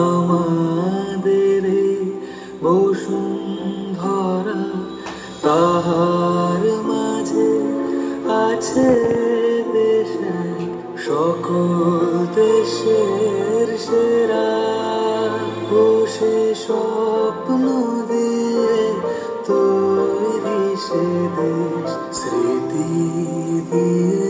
আমাদের বসুন্ধরা তাহার মাঝে আছে দেশে সকল দেশের সেরা বসে স্বপ্ন স্মৃতি দিয়ে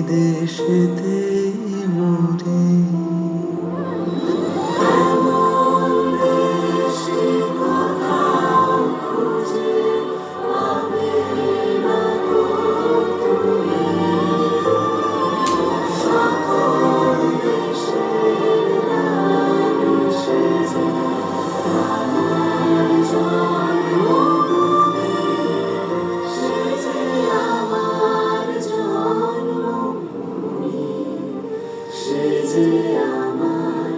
দেশেতে মরি যে আমার